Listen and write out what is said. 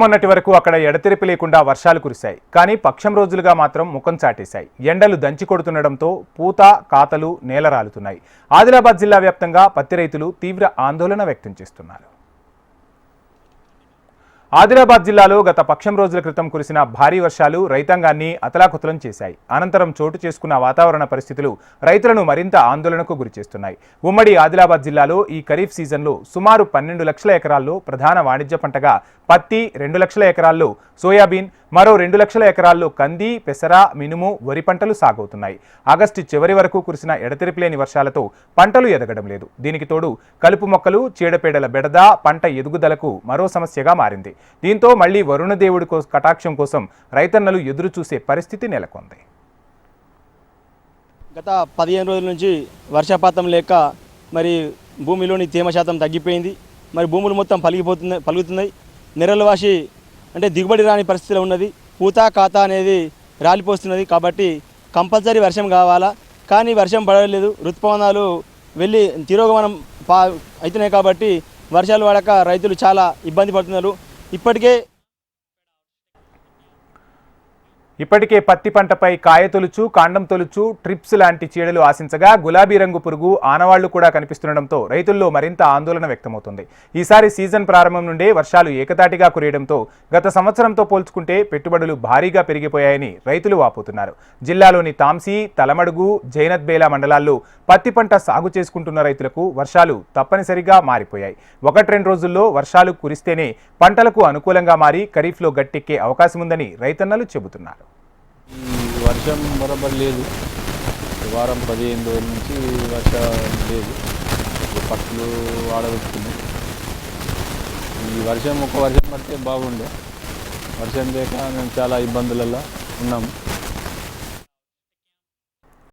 మొన్నటి వరకు అక్కడ ఎడతెరిపి లేకుండా వర్షాలు కురిశాయి. కానీ పక్షం రోజులుగా మాత్రం ముఖం చాటేశాయి. ఎండలు దంచి కొడుతుండడంతో పూత కాతలు నేల రాలుతున్నాయి. ఆదిలాబాద్ జిల్లా వ్యాప్తంగా పత్తి రైతులు తీవ్ర ఆందోళన వ్యక్తం చేస్తున్నారు. ఆదిలాబాద్ జిల్లాలో గత పక్షం రోజుల క్రితం కురిసిన భారీ వర్షాలు రైతాంగాన్ని అతలాకుతలం చేశాయి. అనంతరం చోటు చేసుకున్న వాతావరణ పరిస్థితులు రైతులను మరింత ఆందోళనకు గురిచేస్తున్నాయి ఉమ్మడి ఆదిలాబాద్ జిల్లాలో ఈ ఖరీఫ్ సీజన్లో సుమారు పన్నెండు లక్షల ఎకరాల్లో ప్రధాన వాణిజ్య పంటగా పత్తి రెండు లక్షల ఎకరాల్లో సోయాబీన్ మరో రెండు లక్షల ఎకరాల్లో కంది పెసర మినుము వరి పంటలు సాగవుతున్నాయి. ఆగస్టు చివరి వరకు కురిసిన ఎడతెరిపిలేని వర్షాలతో పంటలు ఎదగడం లేదు. దీనికి తోడు కలుపు మొక్కలు చీడపీడల బెడద పంట ఎదుగుదలకు మరో సమస్యగా మారింది. దీంతో మళ్ళీ వరుణదేవుడి కో కటాక్షం కోసం రైతన్నలు ఎదురు చూసే పరిస్థితి నెలకొంది. గత పదిహేను రోజుల నుంచి వర్షపాతం లేక మరి భూమిలోని తేమ శాతం తగ్గిపోయింది. మరి భూములు మొత్తం పలిగిపోతున్నాయి పలుగుతున్నాయి నెరలు వాసి అంటే దిగుబడి రాని పరిస్థితిలో ఉన్నది. పూత కాత అనేది రాలిపోస్తున్నది కాబట్టి కంపల్సరీ వర్షం కావాలా? కానీ వర్షం పడలేదు. ఋతుపవనాలు వెళ్ళి తిరోగమనం పా అవుతున్నాయి కాబట్టి వర్షాలు పడక రైతులు చాలా ఇబ్బంది పడుతున్నారు. ఇప్పటికే ఇప్పటికే పత్తి పంటపై కాయ తొలుచు కాండం తొలుచు ట్రిప్స్ లాంటి చీడలు ఆశించగా గులాబీ రంగు పురుగు ఆనవాళ్ళు కూడా కనిపిస్తుండటంతో రైతుల్లో మరింత ఆందోళన వ్యక్తమవుతుంది. ఈసారి సీజన్ ప్రారంభం నుండే వర్షాలు ఏకతాటిగా కురియడంతో గత సంవత్సరంతో పోల్చుకుంటే పెట్టుబడులు భారీగా పెరిగిపోయాయని రైతులు వాపోతున్నారు. జిల్లాలోని తాంసీ తలమడుగు జైనద్బేలా మండలాల్లో పత్తి పంట సాగు చేసుకుంటున్న రైతులకు వర్షాలు తప్పనిసరిగా మారిపోయాయి. ఒకటి రెండు రోజుల్లో వర్షాలు కురిస్తేనే పంటలకు అనుకూలంగా మారి ఖరీఫ్లో గట్టెక్కే అవకాశం ఉందని రైతన్నలు చెబుతున్నారు. ఈ వర్షం బరబర్ లేదు. వారం పదిహేను రోజుల నుంచి వర్షం లేదు. పట్లు ఆడబెట్టుకుంది ఈ వర్షం ఒక వర్షం పడితే బాగుండే. వర్షం లేక మేము చాలా ఇబ్బందులలో ఉన్నాము.